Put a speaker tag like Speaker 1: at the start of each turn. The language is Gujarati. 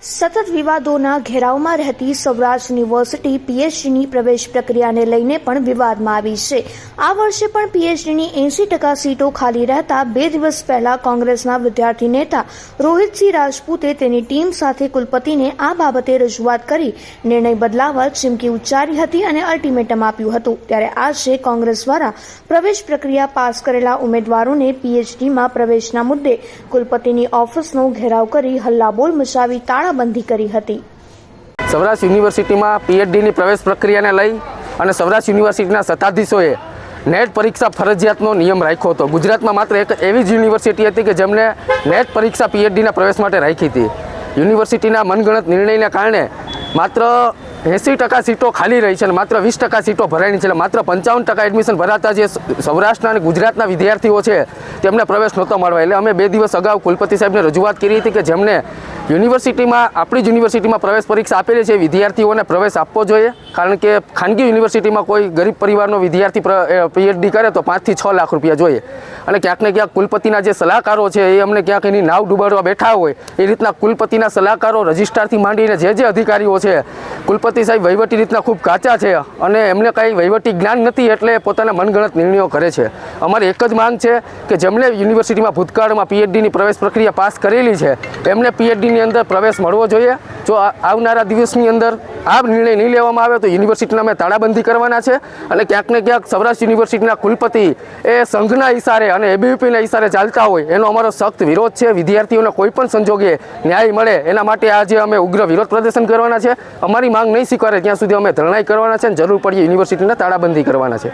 Speaker 1: સતત વિવાદોના ઘેરાવમાં રહેતી સૌરાષ્ટ્ર યુનિવર્સિટી પીએચડીની પ્રવેશ પ્રક્રિયાને લઈને પણ વિવાદમાં આવી છે. આ વર્ષે પણ પીએચડીની એંસી ટકા સીટો ખાલી રહેતા બે દિવસ પહેલા કોંગ્રેસના વિદ્યાર્થી નેતા રોહિતસિંહ રાજપૂતે તેની ટીમ સાથે કુલપતિને આ બાબતે રજૂઆત કરી. નિર્ણય બદલાવા ચીમકી ઉચ્ચારી હતી અને અલ્ટિમેટમ આપ્યું હતું. ત્યારે આજે કોંગ્રેસ દ્વારા પ્રવેશ પ્રક્રિયા પાસ કરેલા ઉમેદવારોને પીએચડીમાં પ્રવેશના મુદ્દે કુલપતિની ઓફિસનો ઘેરાવ કરી હલ્લાબોલ મચાવી તાળાબંધી કરી હતી.
Speaker 2: સૌરાષ્ટ્ર યુનિવર્સિટીમાં પીએચડીની પ્રવેશ પ્રક્રિયાને લઈ અને સૌરાષ્ટ્ર યુનિવર્સિટીના સત્તાધીશોએ નેટ પરીક્ષા ફરજિયાતનો નિયમ રાખ્યો હતો. ગુજરાતમાં માત્ર એક એવી જ યુનિવર્સિટી હતી કે જેમણે નેટ પરીક્ષા પીએચડીના પ્રવેશ માટે રાખી હતી. યુનિવર્સિટીના મનગણત નિર્ણયને કારણે માત્ર એંસી ટકા સીટો ખાલી રહી છે અને માત્ર વીસ ટકા સીટો ભરાણી છે. એટલે માત્ર પંચાવન ટકા એડમિશન ભરાતા જે સૌરાષ્ટ્રના અને ગુજરાતના વિદ્યાર્થીઓ છે, તેમને પ્રવેશ નહોતો મળવા. એટલે અમે બે દિવસ અગાઉ કુલપતિ સાહેબને રજૂઆત કરી હતી કે જેમને યુનિવર્સિટીમાં, આપણી જ યુનિવર્સિટીમાં પ્રવેશ પરીક્ષા આપેલી છે વિદ્યાર્થીઓને પ્રવેશ આપવો જોઈએ. કારણ કે ખાનગી યુનિવર્સિટીમાં કોઈ ગરીબ પરિવારનો વિદ્યાર્થી પીએચડી કરે તો પાંચથી છ લાખ રૂપિયા જોઈએ. અને ક્યાંક ને ક્યાંક કુલપતિના જે સલાહકારો છે, એ અમને ક્યાંક એની નાવ ડૂબાડવા બેઠા હોય. એ રીતના કુલપતિના સલાહકારો રજિસ્ટ્રારથી માંડીને જે જે અધિકારીઓ છે, કુલપતિ સાહેબ વહીવટી રીતના ખૂબ કાચા છે અને એમને કાંઈ વહીવટી જ્ઞાન નથી એટલે પોતાના મનગણત નિર્ણયો કરે છે. અમારી એક જ માંગ છે કે જેમણે યુનિવર્સિટીમાં ભૂતકાળમાં પીએચડીની પ્રવેશ પ્રક્રિયા પાસ કરેલી છે, એમને પીએચડીની અંદર પ્રવેશ મળવો જોઈએ. જો આવનારા દિવસની અંદર આ નિર્ણય નહીં લેવામાં આવે તો યુનિવર્સિટીના અમે તાળાબંધી કરવાના છે અને ક્યાંક ને ક્યાંક સૌરાષ્ટ્ર યુનિવર્સિટીના કુલપતિ એ સંઘના ઇશારે અને એબીવીપીના ઇશારે ચાલતા હોય એનો અમારો સખ્ત વિરોધ છે. વિદ્યાર્થીઓને કોઈ પણ સંજોગે ન્યાય મળે એના માટે આજે અમે ઉગ્ર વિરોધ પ્રદર્શન કરવાના છે. અમારી માંગ નહીં સ્વીકારે ત્યાં સુધી અમે ધરણાઈ કરવાના છે અને જરૂર પડીએ, યુનિવર્સિટીને તાળાબંધી કરવાના છે.